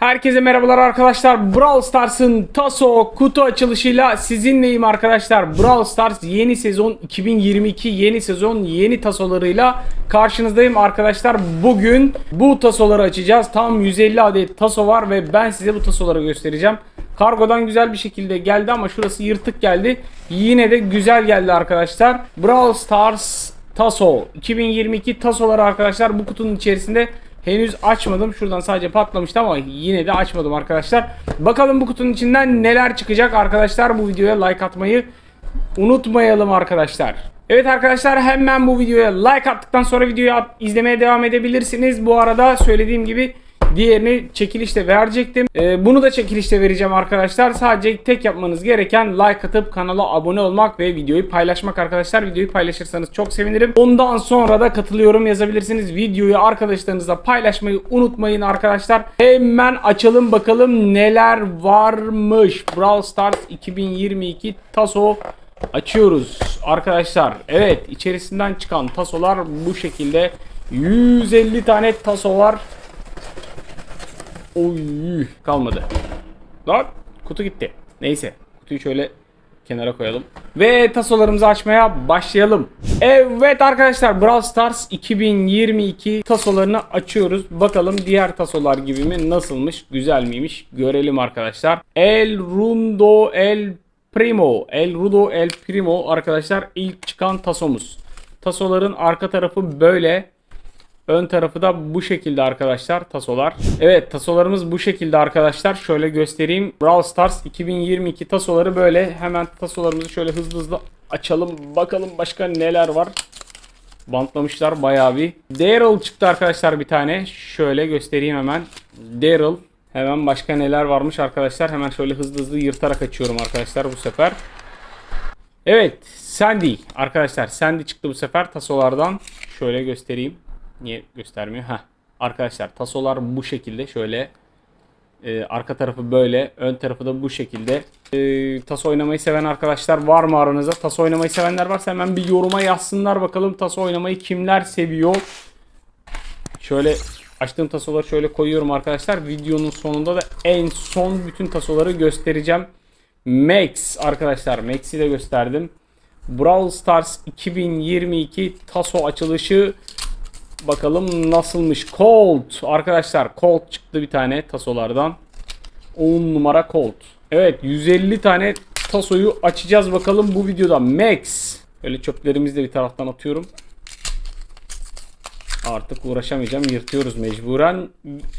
Herkese merhabalar arkadaşlar. Brawl Stars'ın Taso kutu açılışıyla sizinleyim arkadaşlar. Brawl Stars yeni sezon 2022 yeni sezon yeni tasolarıyla karşınızdayım arkadaşlar. Bugün bu tasoları açacağız. Tam 150 adet taso var ve ben size bu tasoları göstereceğim. Kargodan güzel bir şekilde geldi ama şurası yırtık geldi. Yine de güzel geldi arkadaşlar. Brawl Stars Taso 2022 tasoları arkadaşlar bu kutunun içerisinde henüz açmadım. Şuradan sadece patlamıştı ama yine de açmadım arkadaşlar. Bakalım bu kutunun içinden neler çıkacak arkadaşlar. Bu videoya like atmayı unutmayalım arkadaşlar. Evet arkadaşlar hemen bu videoya like attıktan sonra videoyu izlemeye devam edebilirsiniz. Bu arada söylediğim gibi diğerini çekilişte verecektim. Ee, bunu da çekilişte vereceğim arkadaşlar. Sadece tek yapmanız gereken like atıp kanala abone olmak ve videoyu paylaşmak arkadaşlar. Videoyu paylaşırsanız çok sevinirim. Ondan sonra da katılıyorum yazabilirsiniz. Videoyu arkadaşlarınızla paylaşmayı unutmayın arkadaşlar. Hemen açalım bakalım neler varmış. Brawl Stars 2022 Taso açıyoruz arkadaşlar. Evet içerisinden çıkan tasolar bu şekilde. 150 tane taso var. Oy kalmadı. Lan kutu gitti. Neyse kutuyu şöyle kenara koyalım. Ve tasolarımızı açmaya başlayalım. Evet arkadaşlar Brawl Stars 2022 tasolarını açıyoruz. Bakalım diğer tasolar gibi mi nasılmış güzel miymiş görelim arkadaşlar. El Rundo El Primo El Rudo El Primo arkadaşlar ilk çıkan tasomuz. Tasoların arka tarafı böyle. Ön tarafı da bu şekilde arkadaşlar tasolar. Evet tasolarımız bu şekilde arkadaşlar. Şöyle göstereyim. Brawl Stars 2022 tasoları böyle. Hemen tasolarımızı şöyle hızlı hızlı açalım. Bakalım başka neler var. Bantlamışlar bayağı bir. Daryl çıktı arkadaşlar bir tane. Şöyle göstereyim hemen. Daryl. Hemen başka neler varmış arkadaşlar. Hemen şöyle hızlı hızlı yırtarak açıyorum arkadaşlar bu sefer. Evet Sandy arkadaşlar Sandy çıktı bu sefer tasolardan. Şöyle göstereyim. Niye göstermiyor? Heh. Arkadaşlar tasolar bu şekilde şöyle. Ee, arka tarafı böyle. Ön tarafı da bu şekilde. Ee, taso oynamayı seven arkadaşlar var mı aranızda? Taso oynamayı sevenler varsa hemen bir yoruma yazsınlar bakalım taso oynamayı kimler seviyor. Şöyle açtığım tasoları şöyle koyuyorum arkadaşlar. Videonun sonunda da en son bütün tasoları göstereceğim. Max arkadaşlar Max'i de gösterdim. Brawl Stars 2022 taso açılışı bakalım nasılmış. Colt arkadaşlar Colt çıktı bir tane tasolardan. 10 numara Colt. Evet 150 tane tasoyu açacağız bakalım bu videoda. Max. Öyle çöplerimizi de bir taraftan atıyorum. Artık uğraşamayacağım. Yırtıyoruz mecburen.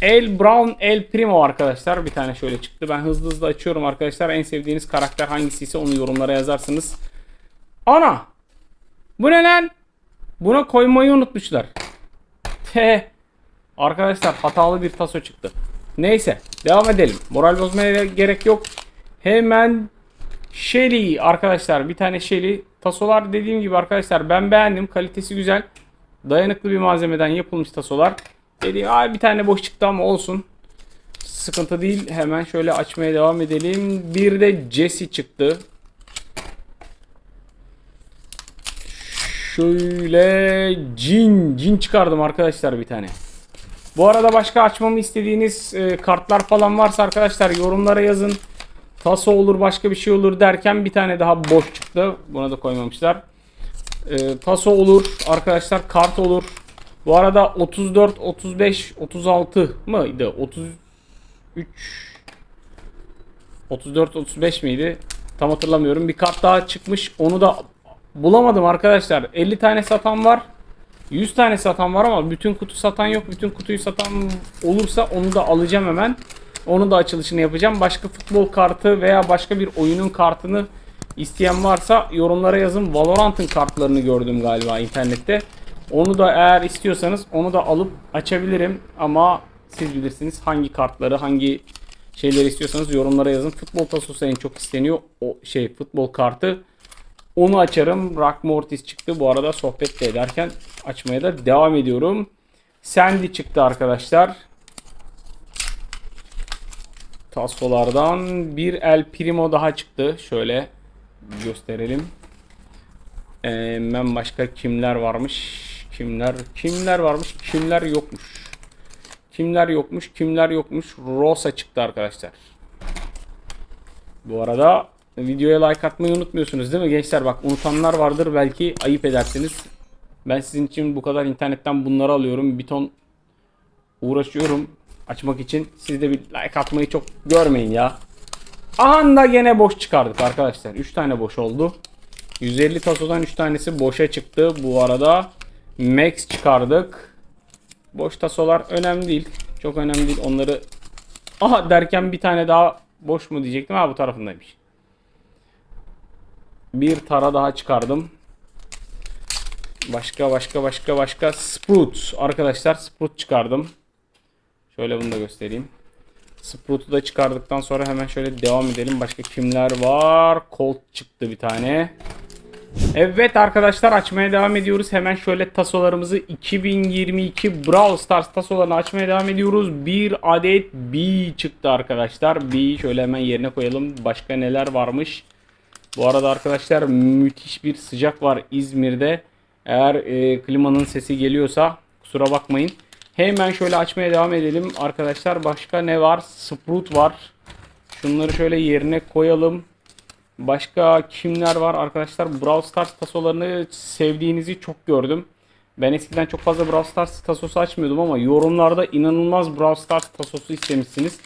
El Brown El Primo arkadaşlar. Bir tane şöyle çıktı. Ben hızlı hızlı açıyorum arkadaşlar. En sevdiğiniz karakter hangisiyse onu yorumlara yazarsınız. Ana! Bu ne lan? Buna koymayı unutmuşlar. He. Arkadaşlar hatalı bir taso çıktı. Neyse devam edelim. Moral bozmaya gerek yok. Hemen Shelly arkadaşlar bir tane Shelly. Tasolar dediğim gibi arkadaşlar ben beğendim. Kalitesi güzel. Dayanıklı bir malzemeden yapılmış tasolar. Dediğim Aa, bir tane boş çıktı ama olsun. Sıkıntı değil. Hemen şöyle açmaya devam edelim. Bir de Jesse çıktı. Şöyle cin cin çıkardım arkadaşlar bir tane. Bu arada başka açmamı istediğiniz e, kartlar falan varsa arkadaşlar yorumlara yazın. Taso olur başka bir şey olur derken bir tane daha boş çıktı. Buna da koymamışlar. E, taso olur arkadaşlar kart olur. Bu arada 34, 35, 36 mıydı? 33 34 35 miydi? Tam hatırlamıyorum. Bir kart daha çıkmış. Onu da bulamadım arkadaşlar. 50 tane satan var. 100 tane satan var ama bütün kutu satan yok. Bütün kutuyu satan olursa onu da alacağım hemen. Onu da açılışını yapacağım. Başka futbol kartı veya başka bir oyunun kartını isteyen varsa yorumlara yazın. Valorant'ın kartlarını gördüm galiba internette. Onu da eğer istiyorsanız onu da alıp açabilirim. Ama siz bilirsiniz hangi kartları hangi şeyleri istiyorsanız yorumlara yazın. Futbol tasosu en çok isteniyor. O şey futbol kartı. Onu açarım. Rock Mortis çıktı. Bu arada sohbet de ederken açmaya da devam ediyorum. Sandy çıktı arkadaşlar. Tasolardan bir El Primo daha çıktı. Şöyle gösterelim. Ee, Hemen başka kimler varmış? Kimler kimler varmış? Kimler yokmuş? Kimler yokmuş, kimler yokmuş. Rosa çıktı arkadaşlar. Bu arada videoya like atmayı unutmuyorsunuz değil mi gençler? Bak unutanlar vardır belki ayıp edersiniz. Ben sizin için bu kadar internetten bunları alıyorum. Bir ton uğraşıyorum açmak için. Siz de bir like atmayı çok görmeyin ya. Aha da gene boş çıkardık arkadaşlar. 3 tane boş oldu. 150 tasodan 3 tanesi boşa çıktı. Bu arada max çıkardık. Boş tasolar önemli değil. Çok önemli değil. Onları aha derken bir tane daha boş mu diyecektim. Ha bu tarafındaymış. Bir tara daha çıkardım. Başka başka başka başka Sprout. Arkadaşlar Sprout çıkardım. Şöyle bunu da göstereyim. Sprout'u da çıkardıktan sonra hemen şöyle devam edelim. Başka kimler var? Colt çıktı bir tane. Evet arkadaşlar açmaya devam ediyoruz. Hemen şöyle tasolarımızı 2022 Brawl Stars tasolarını açmaya devam ediyoruz. Bir adet B çıktı arkadaşlar. B şöyle hemen yerine koyalım. Başka neler varmış? Bu arada arkadaşlar müthiş bir sıcak var İzmir'de. Eğer e, klimanın sesi geliyorsa kusura bakmayın. Hemen şöyle açmaya devam edelim arkadaşlar. Başka ne var? Sprout var. Şunları şöyle yerine koyalım. Başka kimler var arkadaşlar? Brawl Stars tasolarını sevdiğinizi çok gördüm. Ben eskiden çok fazla Brawl Stars tasosu açmıyordum ama yorumlarda inanılmaz Brawl Stars tasosu istemişsiniz.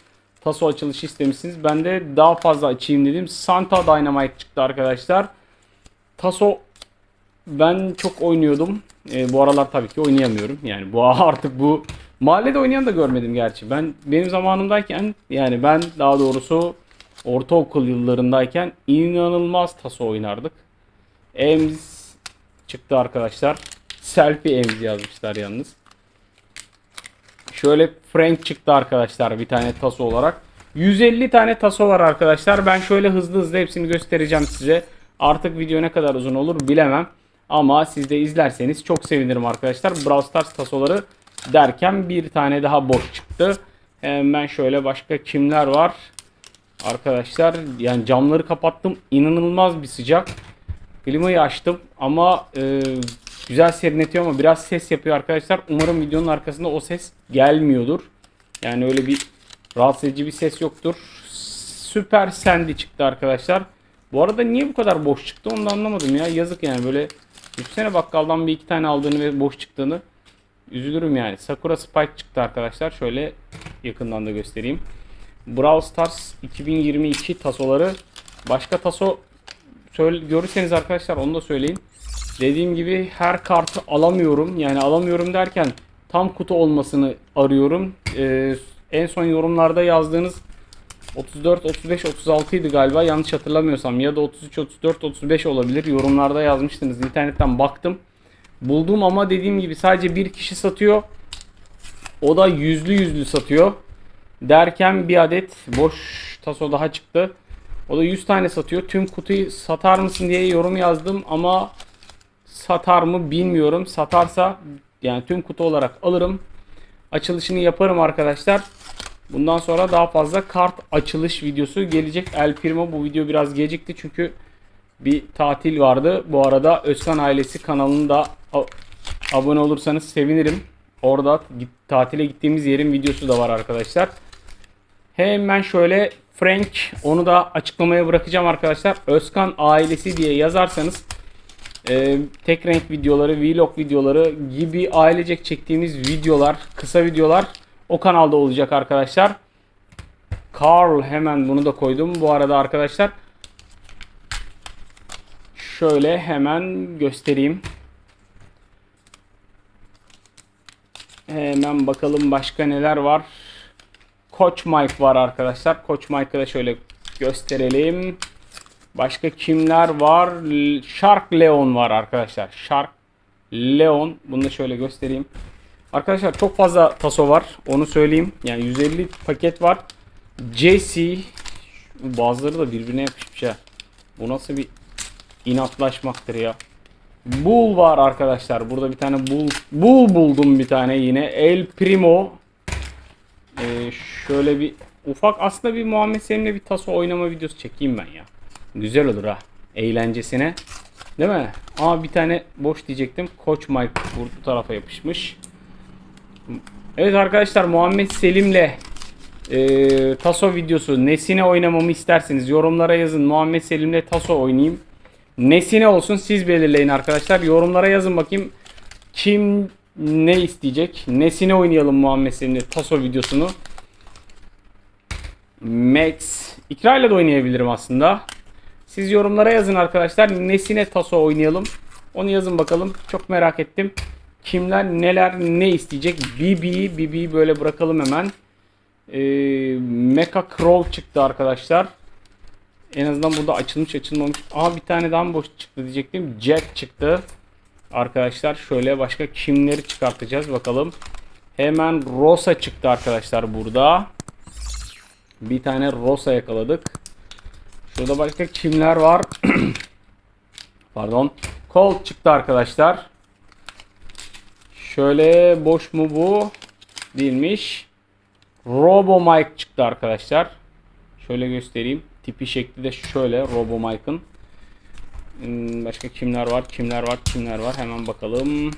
Taso açılışı istemişsiniz. Ben de daha fazla açayım dedim. Santa Dynamite çıktı arkadaşlar. Taso ben çok oynuyordum. E, bu aralar tabii ki oynayamıyorum. Yani bu artık bu mahallede oynayan da görmedim gerçi. Ben benim zamanımdayken yani ben daha doğrusu ortaokul yıllarındayken inanılmaz taso oynardık. Ems çıktı arkadaşlar. Selfie Ems yazmışlar yalnız. Şöyle Frank çıktı arkadaşlar bir tane taso olarak. 150 tane taso var arkadaşlar. Ben şöyle hızlı hızlı hepsini göstereceğim size. Artık video ne kadar uzun olur bilemem. Ama siz de izlerseniz çok sevinirim arkadaşlar. Brawl Stars tasoları derken bir tane daha boş çıktı. Hemen şöyle başka kimler var? Arkadaşlar yani camları kapattım. İnanılmaz bir sıcak. Klimayı açtım ama e, güzel serinletiyor ama biraz ses yapıyor arkadaşlar. Umarım videonun arkasında o ses gelmiyordur. Yani öyle bir rahatsız edici bir ses yoktur. Süper Sandy çıktı arkadaşlar. Bu arada niye bu kadar boş çıktı onu da anlamadım ya. Yazık yani böyle Düşünsene bakkaldan bir iki tane aldığını ve boş çıktığını. Üzülürüm yani. Sakura Spike çıktı arkadaşlar. Şöyle yakından da göstereyim. Brawl Stars 2022 tasoları. Başka taso söyle, görürseniz arkadaşlar onu da söyleyin. Dediğim gibi her kartı alamıyorum. Yani alamıyorum derken tam kutu olmasını arıyorum. Ee, en son yorumlarda yazdığınız 34, 35, 36 idi galiba yanlış hatırlamıyorsam ya da 33, 34, 35 olabilir. Yorumlarda yazmıştınız. İnternetten baktım. Buldum ama dediğim gibi sadece bir kişi satıyor. O da yüzlü yüzlü satıyor. Derken bir adet boş taso daha çıktı. O da 100 tane satıyor. Tüm kutuyu satar mısın diye yorum yazdım ama satar mı bilmiyorum. Satarsa yani tüm kutu olarak alırım. Açılışını yaparım arkadaşlar. Bundan sonra daha fazla kart açılış videosu gelecek. El Primo bu video biraz gecikti çünkü bir tatil vardı. Bu arada Özkan ailesi kanalında abone olursanız sevinirim. Orada git, tatile gittiğimiz yerin videosu da var arkadaşlar. Hemen şöyle Frank onu da açıklamaya bırakacağım arkadaşlar. Özkan ailesi diye yazarsanız e, tek renk videoları, vlog videoları gibi ailecek çektiğimiz videolar, kısa videolar o kanalda olacak arkadaşlar. Carl hemen bunu da koydum. Bu arada arkadaşlar şöyle hemen göstereyim. Hemen bakalım başka neler var. Koç Mike var arkadaşlar. Koç Mike'ı da şöyle gösterelim. Başka kimler var? Shark Leon var arkadaşlar. Shark Leon. Bunu da şöyle göstereyim. Arkadaşlar çok fazla taso var. Onu söyleyeyim. Yani 150 paket var. JC bazıları da birbirine yapışmış ha. Bu nasıl bir inatlaşmaktır ya. Bull var arkadaşlar. Burada bir tane bull, bull buldum bir tane yine. El Primo. Ee, şöyle bir ufak aslında bir Muhammed Selim'le bir taso oynama videosu çekeyim ben ya. Güzel olur ha. Eğlencesine. Değil mi? Ama bir tane boş diyecektim. Koç Mike bu tarafa yapışmış. Evet arkadaşlar Muhammed Selim'le e, Taso videosu nesine oynamamı isterseniz yorumlara yazın. Muhammed Selim'le Taso oynayayım. Nesine olsun siz belirleyin arkadaşlar. Yorumlara yazın bakayım kim ne isteyecek. Nesine oynayalım Muhammed Selim'le Taso videosunu. Max. İkra ile de oynayabilirim aslında. Siz yorumlara yazın arkadaşlar. Nesine Taso oynayalım. Onu yazın bakalım. Çok merak ettim. Kimler neler ne isteyecek. BB, BB'yi böyle bırakalım hemen. Ee, Mecha Crow çıktı arkadaşlar. En azından burada açılmış açılmamış. Aha bir tane daha mı boş çıktı diyecektim. Jet çıktı. Arkadaşlar şöyle başka kimleri çıkartacağız bakalım. Hemen Rosa çıktı arkadaşlar burada. Bir tane Rosa yakaladık. Şurada başka kimler var? Pardon. Colt çıktı arkadaşlar. Şöyle boş mu bu? Değilmiş. Robo Mike çıktı arkadaşlar. Şöyle göstereyim. Tipi şekli de şöyle Robo Mike'ın. Hmm, Başka kimler var? Kimler var? Kimler var? Hemen bakalım.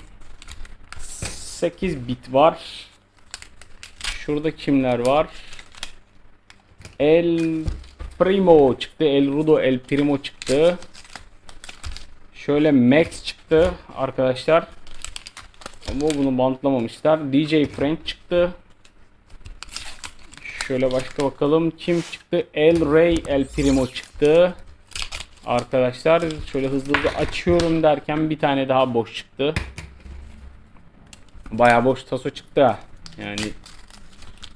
8 bit var. Şurada kimler var? El Primo çıktı. El Rudo El Primo çıktı. Şöyle Max çıktı arkadaşlar. Ama bunu bantlamamışlar. DJ Frank çıktı. Şöyle başka bakalım. Kim çıktı? El Rey El Primo çıktı. Arkadaşlar şöyle hızlı hızlı açıyorum derken bir tane daha boş çıktı. Bayağı boş taso çıktı ha. Yani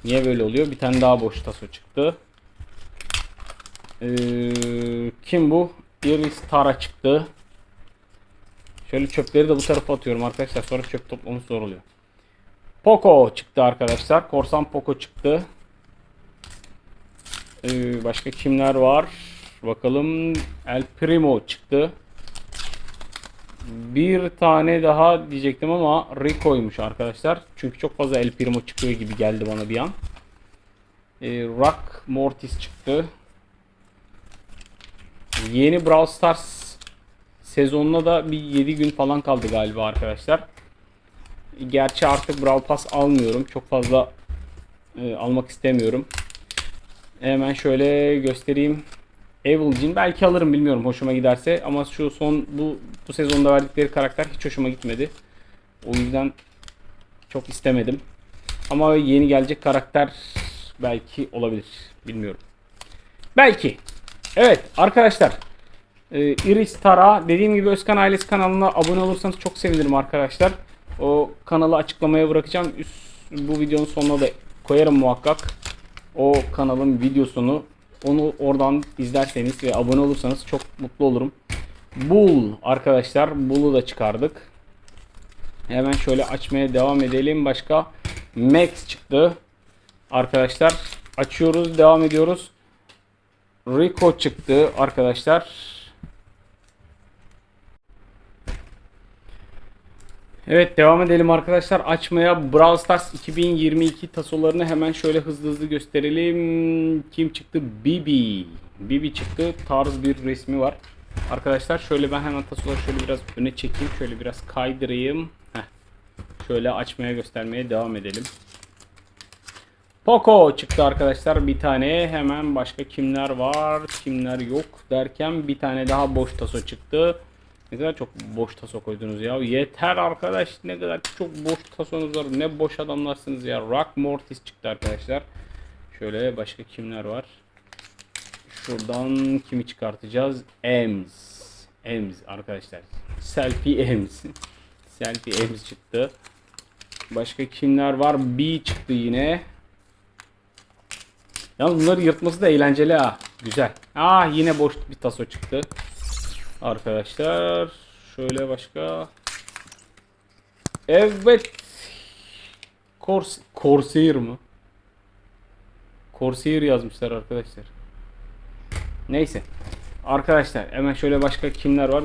niye böyle oluyor? Bir tane daha boş taso çıktı. Ee, kim bu? Iris Tara çıktı. Şöyle çöpleri de bu tarafa atıyorum arkadaşlar. Sonra çöp toplaması zor oluyor. Poco çıktı arkadaşlar. Korsan Poco çıktı. Ee, başka kimler var? Bakalım. El Primo çıktı. Bir tane daha diyecektim ama Rico'ymuş arkadaşlar. Çünkü çok fazla El Primo çıkıyor gibi geldi bana bir an. Ee, Rock Mortis çıktı. Yeni Brawl Stars sezonuna da bir 7 gün falan kaldı galiba arkadaşlar. Gerçi artık Brawl Pass almıyorum. Çok fazla e, almak istemiyorum. Hemen şöyle göstereyim. Evil Jin belki alırım bilmiyorum hoşuma giderse ama şu son bu bu sezonda verdikleri karakter hiç hoşuma gitmedi. O yüzden çok istemedim. Ama yeni gelecek karakter belki olabilir. Bilmiyorum. Belki. Evet arkadaşlar. Ee, Iris Tara dediğim gibi Özkan Ailesi kanalına abone olursanız çok sevinirim arkadaşlar. O kanalı açıklamaya bırakacağım. Üst, bu videonun sonuna da koyarım muhakkak. O kanalın videosunu onu oradan izlerseniz ve abone olursanız çok mutlu olurum. Bull arkadaşlar. Bull'u da çıkardık. Hemen şöyle açmaya devam edelim. Başka Max çıktı. Arkadaşlar açıyoruz. Devam ediyoruz. Rico çıktı arkadaşlar. Evet devam edelim arkadaşlar. Açmaya Brawl Stars 2022 tasolarını hemen şöyle hızlı hızlı gösterelim. Kim çıktı? Bibi. Bibi çıktı. Tarz bir resmi var. Arkadaşlar şöyle ben hemen tasoları şöyle biraz öne çekeyim. Şöyle biraz kaydırayım. Heh. Şöyle açmaya göstermeye devam edelim. Poco çıktı arkadaşlar bir tane. Hemen başka kimler var, kimler yok derken bir tane daha boş taso çıktı. Ne kadar çok boş taso koydunuz ya. Yeter arkadaş. Ne kadar çok boş tasonuz var. Ne boş adamlarsınız ya. Rock Mortis çıktı arkadaşlar. Şöyle başka kimler var? Şuradan kimi çıkartacağız? Ems. Ems arkadaşlar. Selfie Ems. Selfie Ems çıktı. Başka kimler var? B çıktı yine. Yalnız bunları yırtması da eğlenceli ha. Güzel. Ah yine boş bir taso çıktı. Arkadaşlar şöyle başka. Evet. Kors Corsair mı? Corsair yazmışlar arkadaşlar. Neyse. Arkadaşlar hemen şöyle başka kimler var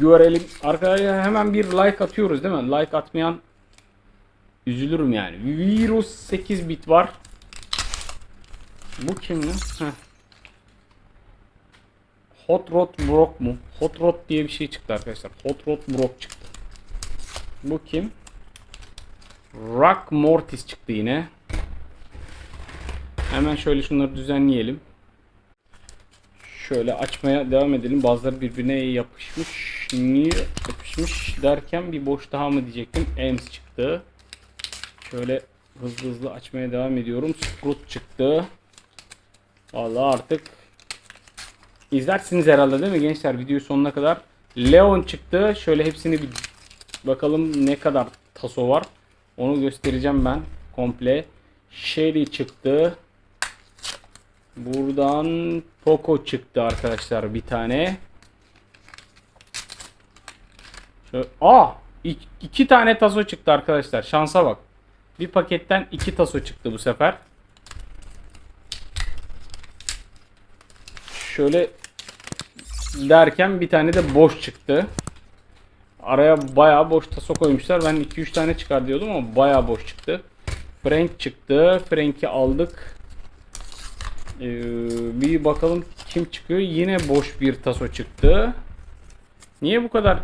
görelim. Arkadaşlar hemen bir like atıyoruz değil mi? Like atmayan üzülürüm yani. Virus 8 bit var. Bu kim lan? Hot Rod Brock mu? Hot Rod diye bir şey çıktı arkadaşlar. Hot Rod Brock çıktı. Bu kim? Rock Mortis çıktı yine. Hemen şöyle şunları düzenleyelim. Şöyle açmaya devam edelim. Bazıları birbirine yapışmış. Niye yapışmış derken bir boş daha mı diyecektim. Ems çıktı. Şöyle hızlı hızlı açmaya devam ediyorum. Sprout çıktı. Vallahi artık izlersiniz herhalde değil mi gençler videoyu sonuna kadar. Leon çıktı. Şöyle hepsini bir bakalım ne kadar taso var. Onu göstereceğim ben komple. Shelly çıktı. Buradan Poco çıktı arkadaşlar bir tane. Şöyle, aa ik- iki tane taso çıktı arkadaşlar. Şansa bak. Bir paketten iki taso çıktı bu sefer. Şöyle derken bir tane de boş çıktı. Araya bayağı boş taso koymuşlar. Ben 2-3 tane çıkar diyordum ama bayağı boş çıktı. Frank çıktı. Frank'i aldık. Ee, bir bakalım kim çıkıyor. Yine boş bir taso çıktı. Niye bu kadar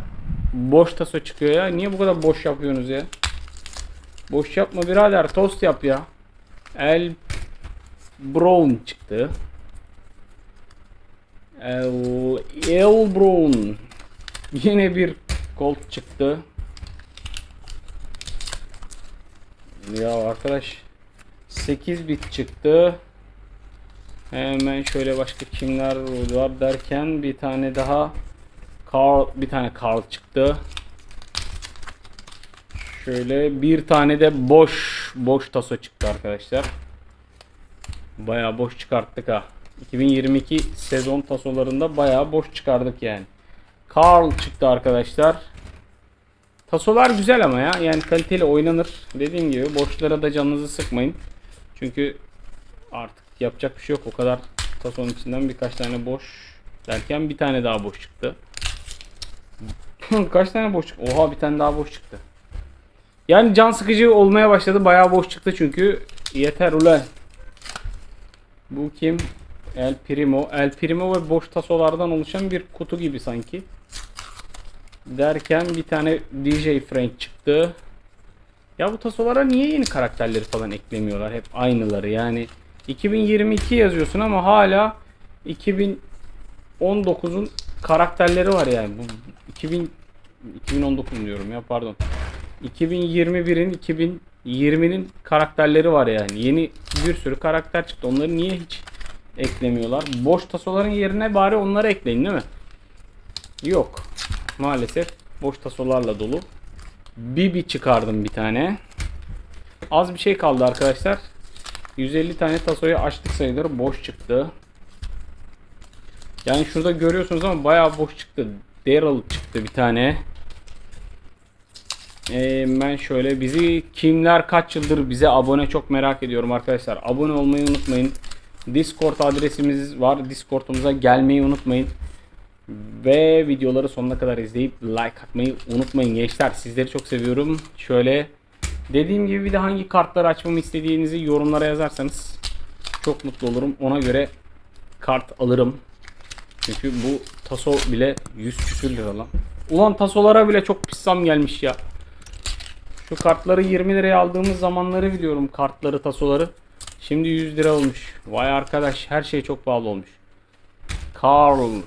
boş taso çıkıyor ya? Niye bu kadar boş yapıyorsunuz ya? Boş yapma birader. Tost yap ya. El Brown çıktı. El, El Brown. Yine bir Colt çıktı. Ya arkadaş 8 bit çıktı. Hemen şöyle başka kimler var derken bir tane daha Carl bir tane Carl çıktı. Şöyle bir tane de boş boş taso çıktı arkadaşlar. Bayağı boş çıkarttık ha. 2022 sezon tasolarında bayağı boş çıkardık yani. Carl çıktı arkadaşlar. Tasolar güzel ama ya. Yani kaliteli oynanır. Dediğim gibi boşlara da canınızı sıkmayın. Çünkü artık yapacak bir şey yok. O kadar tasonun içinden birkaç tane boş derken bir tane daha boş çıktı. Kaç tane boş çıktı? Oha bir tane daha boş çıktı. Yani can sıkıcı olmaya başladı. Bayağı boş çıktı çünkü. Yeter ulan. Bu kim? El Primo. El Primo ve boş tasolardan oluşan bir kutu gibi sanki. Derken bir tane DJ Frank çıktı. Ya bu tasolara niye yeni karakterleri falan eklemiyorlar? Hep aynıları yani. 2022 yazıyorsun ama hala 2019'un karakterleri var yani. Bu 2000 2019 diyorum ya pardon. 2021'in 2020'nin karakterleri var yani. Yeni bir sürü karakter çıktı. Onları niye hiç eklemiyorlar? Boş tasoların yerine bari onları ekleyin değil mi? Yok. Maalesef boş tasolarla dolu. Bibi çıkardım bir tane. Az bir şey kaldı arkadaşlar. 150 tane tasoyu açtık sayılır. Boş çıktı. Yani şurada görüyorsunuz ama bayağı boş çıktı. Daryl çıktı bir tane. Ee, ben şöyle bizi kimler kaç yıldır bize abone çok merak ediyorum arkadaşlar. Abone olmayı unutmayın. Discord adresimiz var. Discord'umuza gelmeyi unutmayın. Ve videoları sonuna kadar izleyip like atmayı unutmayın gençler. Sizleri çok seviyorum. Şöyle dediğim gibi bir de hangi kartları açmamı istediğinizi yorumlara yazarsanız çok mutlu olurum. Ona göre kart alırım. Çünkü bu taso bile 100 küsür lira lan. Ulan tasolara bile çok pis zam gelmiş ya. Şu kartları 20 liraya aldığımız zamanları biliyorum kartları tasoları. Şimdi 100 lira olmuş. Vay arkadaş her şey çok pahalı olmuş. Carl.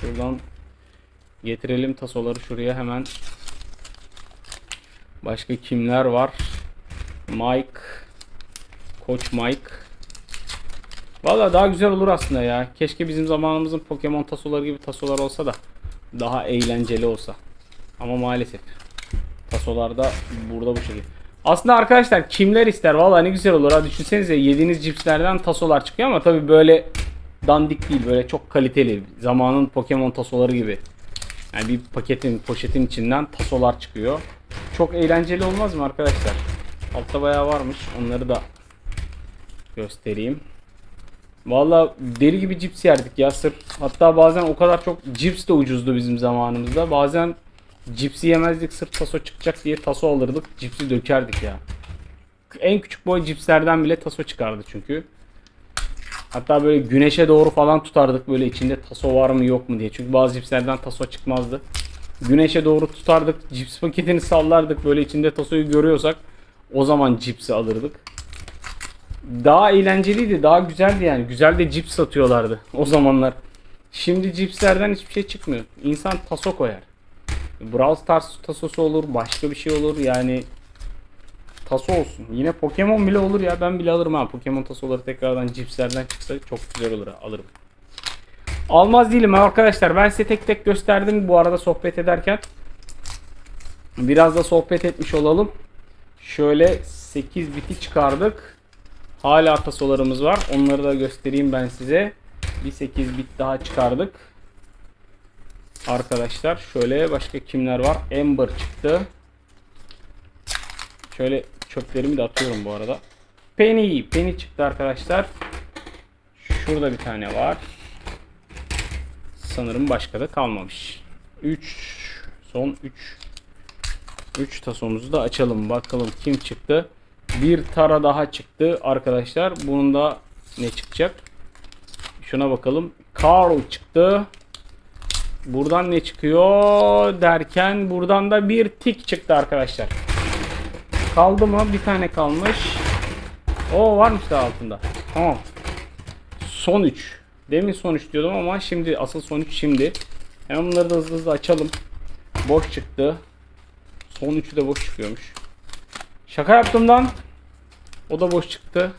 Şuradan getirelim tasoları şuraya hemen. Başka kimler var? Mike. Koç Mike. Valla daha güzel olur aslında ya. Keşke bizim zamanımızın Pokemon tasoları gibi tasolar olsa da daha eğlenceli olsa. Ama maalesef tasolarda burada bu şekilde. Aslında arkadaşlar kimler ister? Valla ne güzel olur. Ha düşünsenize yediğiniz cipslerden tasolar çıkıyor ama tabi böyle dandik değil. Böyle çok kaliteli. Zamanın Pokemon tasoları gibi. Yani bir paketin, poşetin içinden tasolar çıkıyor. Çok eğlenceli olmaz mı arkadaşlar? Altta bayağı varmış. Onları da göstereyim. Valla deli gibi cips yerdik ya sırf. Hatta bazen o kadar çok cips de ucuzdu bizim zamanımızda. Bazen cipsi yemezdik sırf taso çıkacak diye taso alırdık. Cipsi dökerdik ya. En küçük boy cipslerden bile taso çıkardı çünkü. Hatta böyle güneşe doğru falan tutardık böyle içinde taso var mı yok mu diye. Çünkü bazı cipslerden taso çıkmazdı. Güneşe doğru tutardık. Cips paketini sallardık böyle içinde tasoyu görüyorsak O zaman cipsi alırdık. Daha eğlenceliydi, daha güzeldi yani. Güzel de cips satıyorlardı o zamanlar. Şimdi cipslerden hiçbir şey çıkmıyor. İnsan taso koyar. Brawl Stars tasosu olur, başka bir şey olur yani taso olsun. Yine Pokemon bile olur ya ben bile alırım ha. Pokemon tasoları tekrardan cipslerden çıksa çok güzel olur. Alırım. Almaz değilim arkadaşlar. Ben size tek tek gösterdim bu arada sohbet ederken. Biraz da sohbet etmiş olalım. Şöyle 8 biti çıkardık. Hala tasolarımız var. Onları da göstereyim ben size. Bir 8 bit daha çıkardık. Arkadaşlar şöyle başka kimler var? Ember çıktı. Şöyle çöplerimi de atıyorum bu arada. Penny, Penny çıktı arkadaşlar. Şurada bir tane var. Sanırım başka da kalmamış. 3 son 3 3 tasomuzu da açalım. Bakalım kim çıktı. Bir tara daha çıktı arkadaşlar. Bunun da ne çıkacak? Şuna bakalım. Carl çıktı. Buradan ne çıkıyor derken buradan da bir tik çıktı arkadaşlar. Kaldı mı? Bir tane kalmış. O varmış da altında. Tamam. Son 3. Demin son 3 diyordum ama şimdi asıl son 3 şimdi. Hemen bunları da hızlı hızlı açalım. Boş çıktı. Son 3'ü de boş çıkıyormuş. Şaka yaptım lan. O da boş çıktı.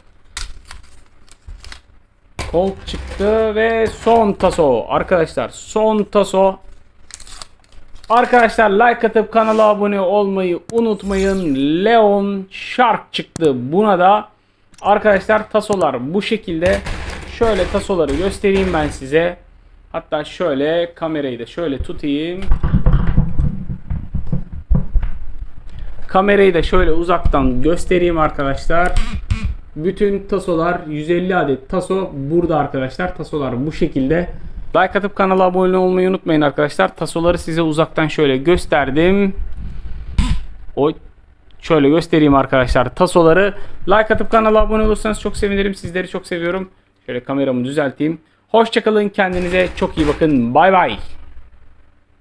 Colt çıktı ve son taso. Arkadaşlar son taso. Arkadaşlar like atıp kanala abone olmayı unutmayın. Leon Shark çıktı. Buna da arkadaşlar tasolar bu şekilde. Şöyle tasoları göstereyim ben size. Hatta şöyle kamerayı da şöyle tutayım. Kamerayı da şöyle uzaktan göstereyim arkadaşlar. Bütün tasolar 150 adet taso burada arkadaşlar. Tasolar bu şekilde. Like atıp kanala abone olmayı unutmayın arkadaşlar. Tasoları size uzaktan şöyle gösterdim. O şöyle göstereyim arkadaşlar tasoları. Like atıp kanala abone olursanız çok sevinirim. Sizleri çok seviyorum. Şöyle kameramı düzelteyim. Hoşçakalın. Kendinize çok iyi bakın. Bay bay.